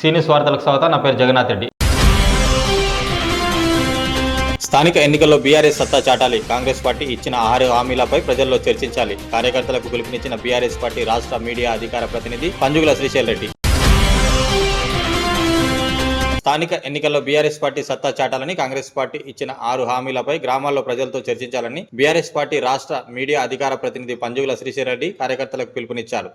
సీనియస్ వార్తలకు స్వాగతం నా పేరు జగన్నాథ్ రెడ్డి. స్థానిక ఎన్నికల్లో బీఆర్ఎస్ సత్తా చాటాలి. కాంగ్రెస్ పార్టీ ఇచ్చిన ఆరు హామీలపై ప్రజల్లో చర్చించాలి. కార్యకర్తలకు పిలుపునిచ్చిన బీఆర్ఎస్ పార్టీ రాష్ట్ర మీడియా అధికార ప్రతినిధి పంజుగుల శ్రీశైల్ రెడ్డి. స్థానిక ఎన్నికల్లో బీఆర్ఎస్ పార్టీ సత్తా చాటాలని కాంగ్రెస్ పార్టీ ఇచ్చిన ఆరు హామీలపై గ్రామాల్లో ప్రజలతో చర్చించాలని బీఆర్ఎస్ పార్టీ రాష్ట్ర మీడియా అధికార ప్రతినిధి పంజుగుల శ్రీశైల్ రెడ్డి కార్యకర్తలకు పిలుపునిచ్చారు.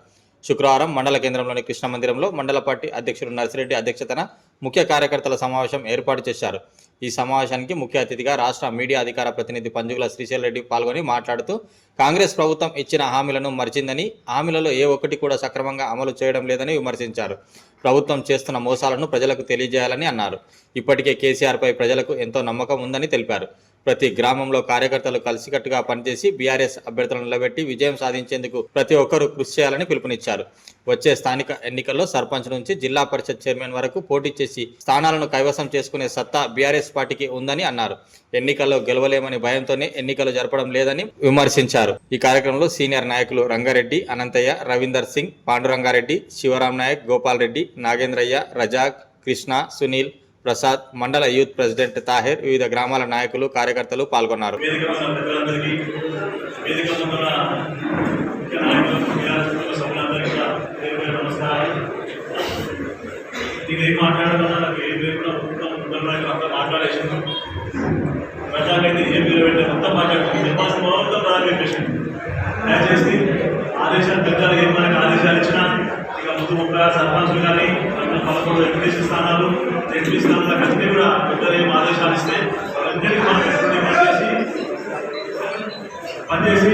శుక్రవారం మండల కేంద్రంలోని కృష్ణ మందిరంలో మండల పార్టీ అధ్యక్షుడు నర్సిరెడ్డి అధ్యక్షతన ముఖ్య కార్యకర్తల సమావేశం ఏర్పాటు చేశారు. ఈ సమావేశానికి ముఖ్య అతిథిగా రాష్ట్ర మీడియా అధికార ప్రతినిధి పంజుగుల శ్రీశైల్ రెడ్డి పాల్గొని మాట్లాడుతూ కాంగ్రెస్ ప్రభుత్వం ఇచ్చిన హామీలను మరిచిందని హామీలలో ఏ ఒక్కటి కూడా సక్రమంగా అమలు చేయడం లేదని విమర్శించారు. ప్రభుత్వం చేస్తున్న మోసాలను ప్రజలకు తెలియజేయాలని అన్నారు. ఇప్పటికే కేసీఆర్పై ప్రజలకు ఎంతో నమ్మకం ఉందని తెలిపారు. ప్రతి గ్రామంలో కార్యకర్తలు కలిసికట్టుగా పనిచేసి బీఆర్ఎస్ అభ్యర్థులను నిలబెట్టి విజయం సాధించేందుకు ప్రతి ఒక్కరూ కృషి చేయాలని పిలుపునిచ్చారు. వచ్చే స్థానిక ఎన్నికల్లో సర్పంచ్ నుంచి జిల్లా పరిషత్ చైర్మన్ వరకు పోటీ చేసి స్థానాలను కైవసం చేసుకునే సత్తా బీఆర్ఎస్ పార్టీకి ఉందని అన్నారు. ఎన్నికల్లో గెలవలేమని భయంతోనే ఎన్నికలు జరపడం లేదని విమర్శించారు. ఈ కార్యక్రమంలో సీనియర్ నాయకులు రంగారెడ్డి అనంతయ్య రవీందర్ సింగ్ పాండురంగారెడ్డి శివరాం నాయక్ గోపాల్ రెడ్డి నాగేంద్రయ్య రజాక్ కృష్ణ సునీల్ ప్రసాద్ మండల యూత్ ప్రెసిడెంట్ తాహిర్ వివిధ గ్రామాల నాయకులు కార్యకర్తలు పాల్గొన్నారు. దయచేసి ఆదేశాలు పెద్దలు ఏమైనా ఆదేశాలు ఇచ్చినా ఇక ముందు ముప్పై సర్పంచులు కానీ పదకొండు ఎంపీసీ స్థానాలు ఎంపీ స్థానాలకు అన్ని కూడా పెద్దలు ఏం ఆదేశాలు ఇస్తే వాళ్ళందరికీ మనం కట్టుబడి పనిచేసి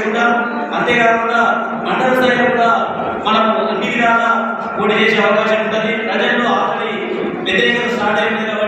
సర్పంచులు అంతేకాకుండా మండల స్థాయిలో కూడా మనం అన్ని విధాల పోటీ చేసే అవకాశం ఉంటుంది. ప్రజల్లో ఆల్రెడీ వ్యతిరేకత స్టార్ట్ అయిపోయింది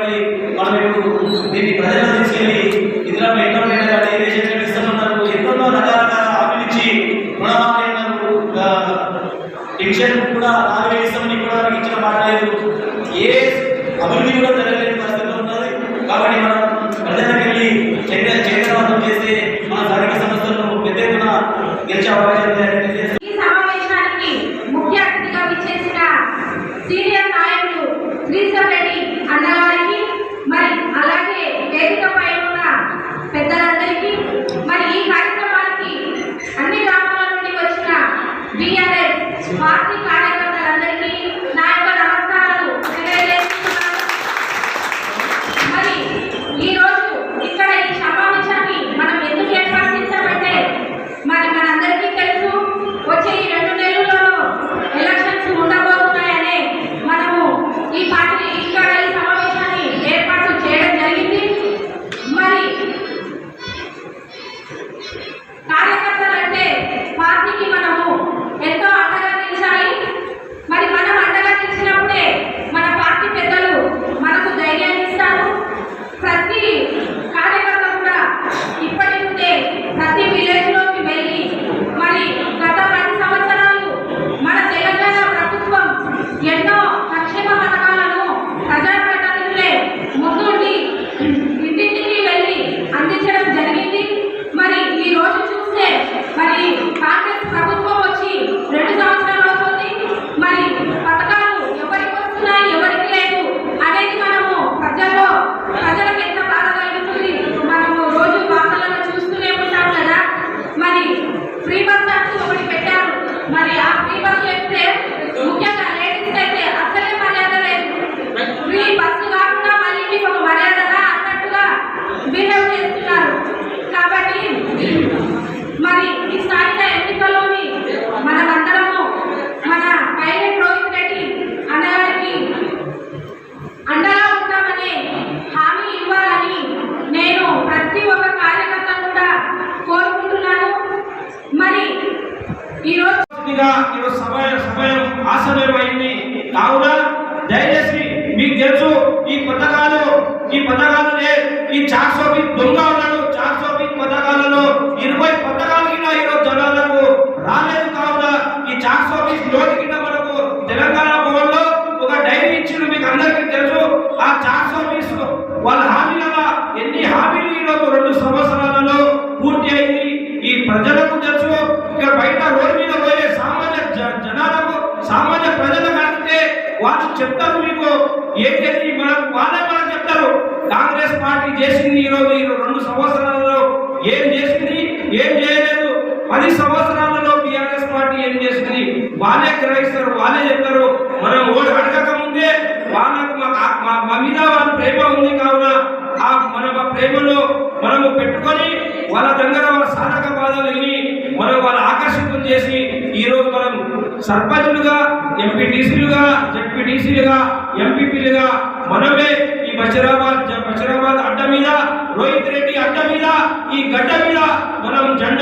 ఈరోజు సమయం ఆసమయమైంది కావున దయచేసి మీకు తెలుసు ఈ పథకాలు ఈ పథకాలు ఏం చేసి మనకు బాధ చెప్తారు. కాంగ్రెస్ పార్టీ చేసింది ఈరోజు ఈ రెండు సంవత్సరాలలో. ఏం చేసింది? ఏం చేయలేదు. పది సంవత్సరాలలో బిఆర్ఎస్ పార్టీ ఏం చేసింది? వాళ్ళే గ్రహిస్తారు వాళ్ళే చెప్తారు. మనం ఓటు అడగక ముందే వాళ్ళకు మా మీద వాళ్ళ ప్రేమ ఉంది కావున ఆ మన ప్రేమలో మనము పెట్టుకొని వాళ్ళ దగ్గర వాళ్ళ సాధక బాధలు విని మనం వాళ్ళ ఆకర్షితం చేసి ఈరోజు మనం సర్పంచులుగా ఎంపీటీసీలుగా జడ్పీటీసీలుగా ఎంపీపీలుగా మనమే ఈ బషీరాబాద్ బషీరాబాద్ అడ్డ మీద రోహిత్ రెడ్డి అడ్డ మీద ఈ గడ్డ మీద మనం జెండా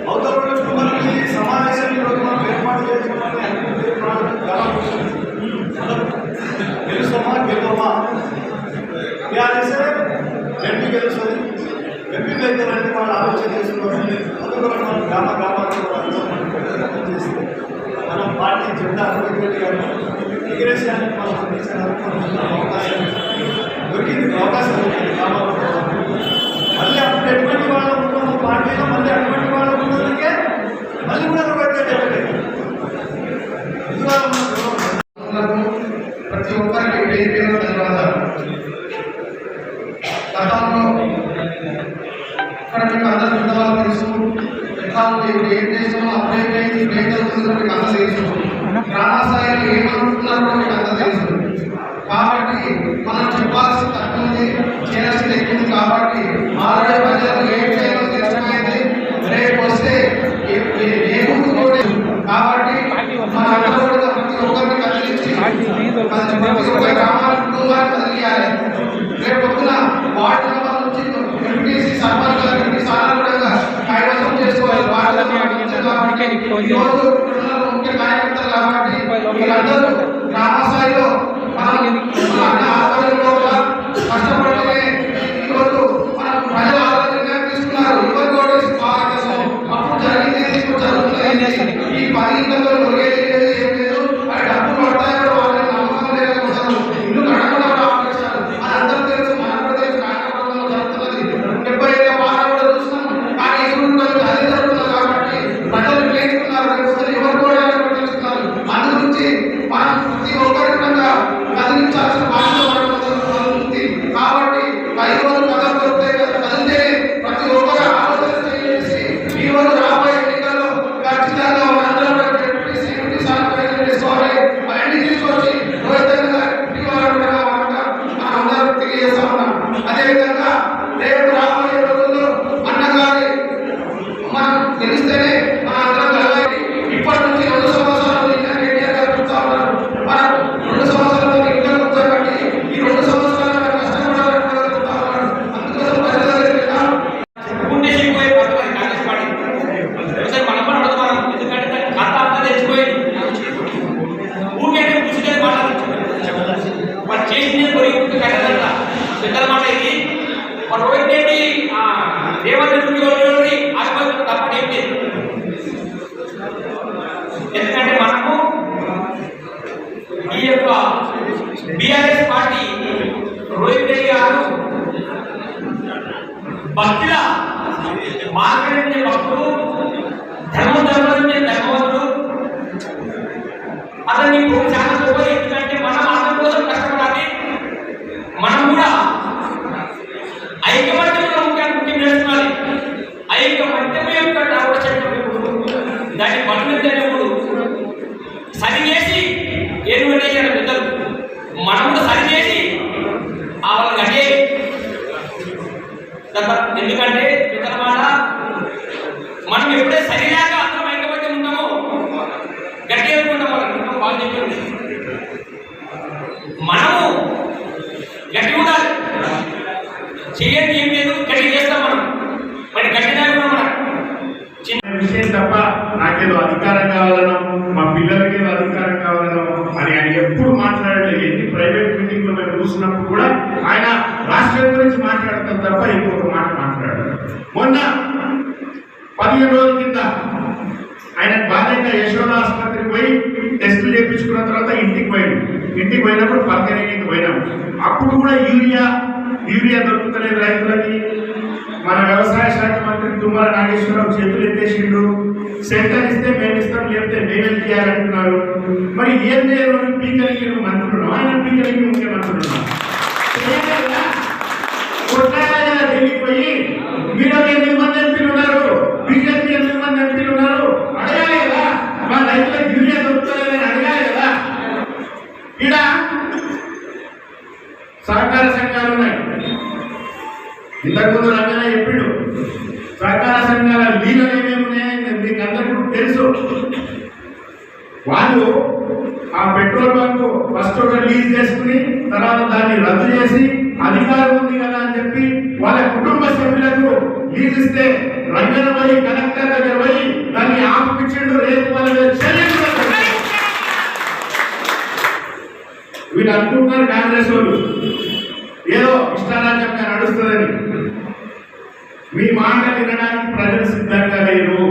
ఉత్తర్వులు సమావేశం ఏర్పాటు చేస్తున్నామని అన్ని గెలుస్తామా గెలవమా టీఆర్ఎస్ ఎంపీ గెలుస్తుంది ఎంపీ గెలిచారంటే వాళ్ళు ఆలోచన చేసుకోవాలి అందువల్ల మన గ్రామ గ్రామాల్లో చేసి మనం పార్టీ జెండా అభివృద్ధి గారిని ఎగిరేసేయాలని మనం అందించాలనుకుంటున్నాము ఏం చేస్తున్నామో అప్పుడు ఏమైంది ఇప్పుడు మీకు అందరూ తెలుసు గ్రామస్థాయిలో ఏమనుకుంటున్నారో మీకు అంత తెలుసు కాబట్టి మనం చెప్పాల్సిన తక్కువ చేయాల్సింది ఎక్కువ కాబట్టి ఆల్రెడీ ప్రజలకు ఏం చేయాలో తెలిసిపోయింది రేపు వస్తే ఏ- కాబట్టి మన అందరూ కూడా ప్రతి ఒక్కరిని కదిలించి ప్రతి ఒక్క గ్రామాల కుటుంబాన్ని కదిలియాలి రేపు పొద్దున వార్డు మెంబర్ నుంచి ఎంపీసీ సర్పంచ్ ఎంపీ స్థానాలు కూడా కైవసం చేసుకోవాలి వార్డు మెంబర్ కాబట్టి ఈరోజు పిల్లలు ముఖ్య కార్యకర్తలు కాబట్టి మీరందరూ గ్రామ స్థాయిలో మనం మన అన్న ఆధ్వర్యంలో కూడా కష్టపడితే ఈరోజు మనం ప్రజల ఆరోగ్యంగా తీసుకున్నారు ఎవరు కూడా స్వాగతం అప్పుడు జరిగింది ఇప్పుడు జరుగుతుంది ఈ పది ఇళ్ళలో ఒరిగేది లేదు ఏం లేదు అది డబ్బులు పడతాయో వాళ్ళకి నమ్మకం లేకపోతారు ఇల్లు కట్టకుండా కూడా ఆపేశారు అది అందరూ తెలుసు మన కూడా తెలుసు నాయకత్వంలో జరుగుతున్నది డెబ్బై ఏళ్ళ పాలన కూడా చూస్తున్నాం కానీ ఇప్పుడు కూడా అదే జరుగుతుంది కాబట్టి ప్రజలు నేర్చుకున్నారు రేపు ఎవరు కూడా తెలుసుకున్నారు అందు గురించి మనం ప్రతి ఒక్కరి కూడా కదిలించాల్సిన బాధ్యత మన మీద ఉంది కాబట్టి పది రోజులు కథలు దొరుకుతాయి కదా కదిలితే ప్రతి ఒక్కరు ఆలోచన చేసి ఈ రోజు రాబోయే ఎన్నికల్లో ఖచ్చితంగా మనందరం కూడా డిప్యూటీ సెక్రటరీ సార్ ప్రయత్నం చేసుకోవాలి అవన్నీ తీసుకొచ్చి రోహితంగా మనందరం తెలియజేస్తా ఉన్నాం అదేవిధంగా రేపు రాబోయే రోజుల్లో అన్నగారి మనం తెలిస్తేనే మన అందరం కలవాలి ఇప్పటి నుంచి రెండు సంవత్సరాలు ఇంకా కేటీఆర్ గారు చెప్తా ఉన్నారు మనం రెండు సంవత్సరాలు ఇంకా కూర్చోబెట్టి ఈ రెండు సంవత్సరాలు మనం కష్టపడాలని కూడా చెప్తా ఉన్నారు అందుకోసం ప్రజల దగ్గరికి వెళ్దాం ఉండే చెడిపోయే పట్టుకొని కాంగ్రెస్ పార్టీ ఒకసారి మనం కూడా అడగదు మనం ఎందుకంటే దాని కథ అంతా తెలిసిపోయింది ఊరికే కూర్చునే మాట్లాడచ్చు కట్టదంట పెద్దల మాట ఇది. రోహిత్ రెడ్డి రేవంత్ రెడ్డి లేదు. ఎందుకంటే ఈ యొక్క పార్టీ రోహిత్ రెడ్డి గారు భక్తుల మార్కెట్ భక్తుడు ధర్మం ధర్మం అతన్ని చాలా గొప్పది ఎందుకంటే మనం అందరి కోసం కష్టపడాలి మనం కూడా ఐకమత్యంలో ముఖ్యాన్ని ముఖ్యం నేర్చుకోవాలి ఐకమత్యం యొక్క ఆవశ్యకత దాన్ని బలమెత్తేటప్పుడు సరి చేసి ఏడు పెద్దలు మనం కూడా సరి చేసి ఆ వాళ్ళని కట్టేయాలి తప్ప- ఎందుకంటే ఇతర మాట మనం ఎప్పుడైతే సరిలాగా అందరం ఐక్యమత్యం ఉంటామో గట్టి అనుకుంటాం వాళ్ళకి ఇంకా బాగా చెప్పింది మనము గట్టి ఉండాలి చేయండి ఏం లేదు గట్టి చేస్తాం మనం మరి గట్టిగా ఉన్నాం మనం చిన్న విషయం తప్ప నాకేదో అధికారం కావాలనో మా పిల్లలకి ఏదో అధికారం కావాలనో అని ఆయన ఎప్పుడు మాట్లాడలేదు ఎన్ని ప్రైవేట్ మేము చూసినప్పుడు కూడా ఆయన రాష్ట్రం గురించి మాట్లాడటం తప్ప ఇంకొక మాట మాట్లాడారు మొన్న పదిహేను రోజుల కింద ఆయన బాధ్యత యశోద ఆసుపత్రికి పోయి టెస్టులు చేయించుకున్న తర్వాత ఇంటికి పోయాడు. ఇంటికి పోయినప్పుడు పద్దెనిమిది పోయినాం. అప్పుడు కూడా యూరియా యూరియా దొరుకుతలేదు రైతులకి. మన వ్యవసాయ శాఖ మంత్రి తుమ్మల నాగేశ్వరరావు చేతులు ఎత్తేసిండు. సెంటర్ ఇస్తే మేము ఇస్తాం లేకపోతే మేమేం చేయాలంటున్నారు మరి ఏం చేయరు అని మంత్రులు. ఆయన పీకలికి ముఖ్యమంత్రులు. కొట్లాడాలి పోయి మీరు ఎనిమిది మంది ఎంపీలు ఉన్నారు? బీజేపీ ఎనిమిది మంది ఎంపీలు ఉన్నారు? అడగాలి కదా. మా రైతులకు యూరియా దొరుకుతలేదని అడగాలి కదా. సహకార సంఘాలు ఉన్నాయి. ఇంతకుముందు రంగనయ్య చెప్పిండు సహకార సంఘాల లీగలు ఏమేమి ఉన్నాయని మీకు అందరికీ తెలుసు వాళ్ళు ఆ పెట్రోల్ బంక్ ఫస్ట్ ఒక లీజ్ చేసుకుని తర్వాత దాన్ని రద్దు చేసి అధికారం ఉంది కదా అని చెప్పి వాళ్ళ కుటుంబ సభ్యులకు లీజ్ ఇస్తే రంగన పోయి కలెక్టర్ దగ్గర పోయి దాన్ని ఆపిపించిండు రేపు వాళ్ళ వీళ్ళు అనుకుంటున్నారు కాంగ్రెస్ వాళ్ళు. ఏదో ఇష్టారాజ్యంగా నడుస్తుందని మీ మాట వినడానికి ప్రజలు సిద్ధంగా లేరు.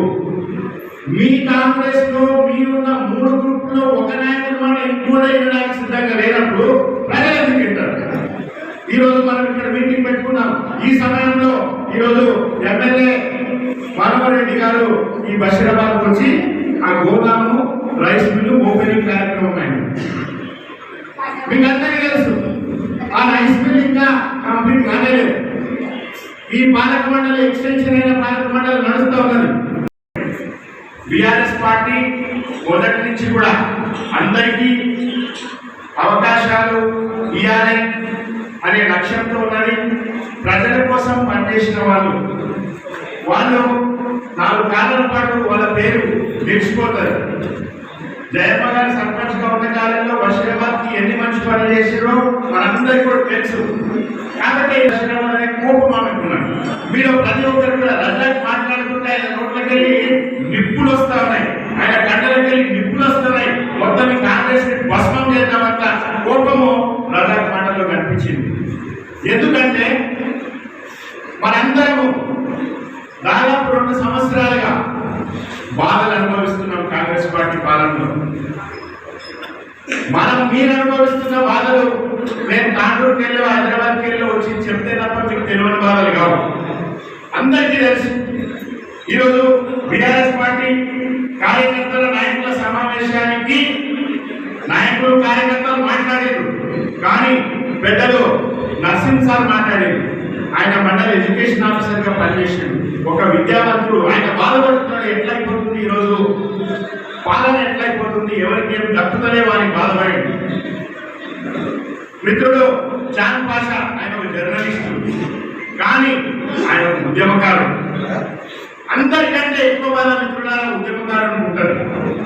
మీ కాంగ్రెస్లో మీరున్న మూడు గ్రూపులో ఒక నాయకుడు మాట ఇంకోటి వినడానికి సిద్ధంగా లేనప్పుడు ప్రజలు ఎందుకు వింటారు? ఈ రోజు మనం ఇక్కడ మీటింగ్ పెట్టుకున్నాం. ఈ సమయంలో ఈ రోజు ఎమ్మెల్యే మానవరెడ్డి గారు ఈ బషీరాబాద్ వచ్చి ఆ గోదాము రైస్ మిల్లు ఓపెనింగ్ కార్యక్రమం అయింది మీకు అందరికీ తెలుసు ఆ రైస్ మిల్ ఇంకా కంప్లీట్ కాలేదు ఈ పాలక మండలి ఎక్స్టెన్షన్ అయిన పాలక మండలి నడుస్తూ ఉన్నది. బీఆర్ఎస్ పార్టీ మొదటి నుంచి కూడా అందరికీ అవకాశాలు ఇవ్వాలి అనే లక్ష్యంతో ఉన్నది. ప్రజలు కోసం పనిచేసిన వాళ్ళు. వాళ్ళు నాలుగు కాలాల పాటు వాళ్ళ పేరు నిలిచిపోతారు. జయమ్మ గారు ఉన్న కాలంలో వర్షాబాద్కి కి ఎన్ని మంచి పనులు చేసారో మనందరికీ కూడా తెలుసు. కాబట్టి వర్షాబాద్ అనే కోపం ఆమెకున్నాడు మీరు ప్రతి ఒక్కరు కూడా రజాకి మాట్లాడుతుంటే ఆయన రోడ్లకి వెళ్ళి నిప్పులు వస్తా ఉన్నాయి. ఆయన గంటలకు వెళ్ళి నిప్పులు వస్తున్నాయి మొత్తం కాంగ్రెస్ భస్మం చేద్దామంట కోపము రజాక్ మాటల్లో కనిపించింది. ఎందుకంటే మనందరము దాదాపు రెండు సంవత్సరాలుగా బాధలు అనుభవిస్తున్నాం కాంగ్రెస్ పార్టీ పాలనలో మనం మీరు అనుభవిస్తున్న బాధలు నేను తాండూరుకి వెళ్ళి హైదరాబాద్కి వెళ్ళి వచ్చి చెప్తే తప్ప మీకు తెలియని బాధలు కావు. అందరికీ తెలుసు. ఈరోజు బీఆర్ఎస్ పార్టీ కార్యకర్తల నాయకుల సమావేశానికి నాయకులు కార్యకర్తలు మాట్లాడారు. కానీ పెద్దలు నర్సింగ్ సార్ మాట్లాడారు. ఆయన మండల ఎడ్యుకేషన్ ఆఫీసర్గా పనిచేసాడు ఒక విద్యావంతుడు. ఆయన బాధ ఎట్లయిపోతుంది ఈరోజు పాలన ఎట్లయిపోతుంది ఎవరికి ఏం దక్కుతలే వారికి బాధపడండి మిత్రుడు చాన్ పాషా ఆయన ఒక జర్నలిస్టు. కానీ ఆయన ఒక ఉద్యమకారుడు. అందరికంటే ఎక్కువ బాధ మిత్రులారా ఉద్యమకారులు ఉంటారు.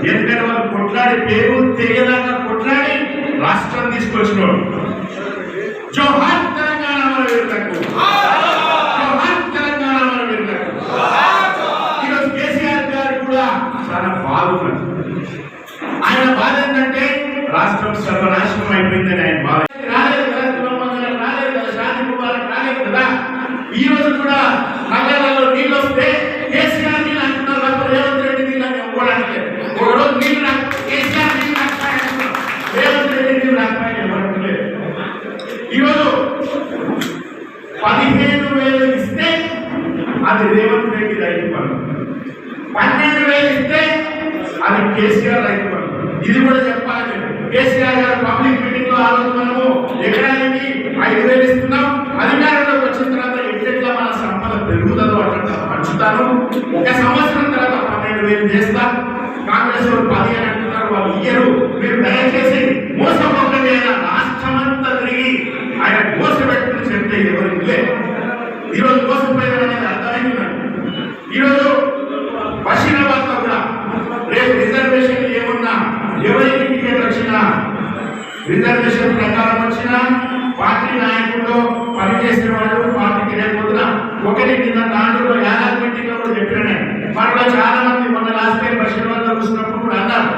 ఎందుకంటే వాళ్ళు కొట్లాడి పేరు తెలియదాకా కొట్లాడి రాష్ట్రం తీసుకొచ్చినోడు. జోహార్ తెలంగాణ మన వీరులకు జోహార్ తెలంగాణ మన వీరులకు ఈరోజు కేసీఆర్ గారు కూడా చాలా బాధ ఆయన బాధ ఏంటంటే రాష్ట్రం సర్వనాశనం అయిపోయిందని ఆయన బాధ ఈ రోజు కూడా నగరాల్లో నీళ్ళు వస్తే కేసీఆర్ నీళ్ళు అంటున్నారు తప్ప రేవంత్ రెడ్డి నీళ్ళు అని ఒప్పుకోవడానికి ఒక రోజు నీళ్ళు రాక కేసీఆర్ నీళ్ళు రాకపోయాడు రేవంత్ రెడ్డి నీళ్ళు రాకపోయాడు ఎవరికి ఈరోజు పదిహేను వేలు ఇస్తే అది రేవంత్ రెడ్డి రైతు పనులు పన్నెండు వేలు ఇస్తే అది కేసీఆర్ రైతు పనులు ఇది కూడా చెప్పాలి నేను. కేసీఆర్ గారు పబ్లిక్ మీటింగ్లో ఆ రోజు మనము ఎకరానికి ఐదు వేలు ఇస్తున్నాం అధికారంలోకి వచ్చిన తర్వాత ఎట్లెట్లా మన సంపద పెరుగుతుందో అట్లా పంచుతాను ఒక సంవత్సరం తర్వాత పన్నెండు వేలు చేస్తా. కాంగ్రెస్ వాళ్ళు పదిహేను అంటున్నారు వాళ్ళు ఇయ్యరు. మీరు దయచేసి మోసపోకండి ఆయన. రాష్ట్రమంతా తిరిగి ఆయన మోసపెట్టుకుని చెప్తే ఎవరు లేదు ఈరోజు మోసపోయారు అనేది అర్థమైంది ఈరోజు బషీరాబాద్లో కూడా. రేపు రిజర్వేషన్ ఏమున్నా ఎవరికి టికెట్ వచ్చినా రిజర్వేషన్ ప్రకారం వచ్చినా పార్టీ నాయకుల్లో పనిచేసిన వాళ్ళు పార్టీకి లేకపోతున్నా ఒకటి నిన్న దాంట్లో యాదాద్రి మీటింగ్లో చెప్పిన మనలో చాలా మంది మొన్న లాస్ట్ టైం బషీరాబాద్లో చూసినప్పుడు కూడా అన్నారు.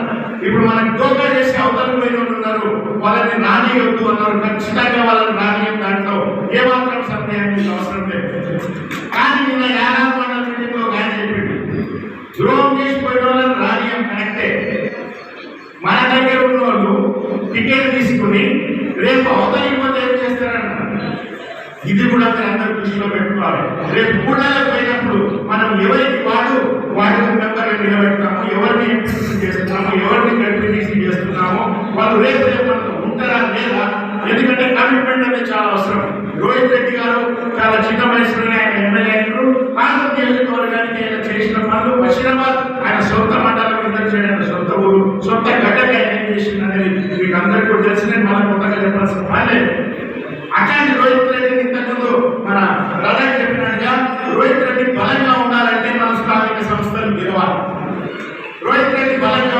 ఇప్పుడు మనకి దోకా చేసి అవతల పోయిన ఉన్నారు. వాళ్ళని రానియొద్దు అన్నారు. ఖచ్చితంగా వాళ్ళని రాని చేసిన పనులు బషీరాబాద్ ఆయన సొంత మండలం ఇద్దరు చేయడం సొంత ఊరు సొంత గడ్డకి ఏం చేసిన అనేది మీకు అందరికీ కూడా తెలిసి నేను కొత్తగా చెప్పాల్సిన పని అట్లాంటి రోహిత్ రెడ్డి ఇంతకుముందు మన రాధా చెప్పినట్టుగా రోహిత్ రెడ్డి బలంగా ఉండాలంటే మన స్థానిక సంస్థలు గెలవాలి. రోహిత్ రెడ్డి బలంగా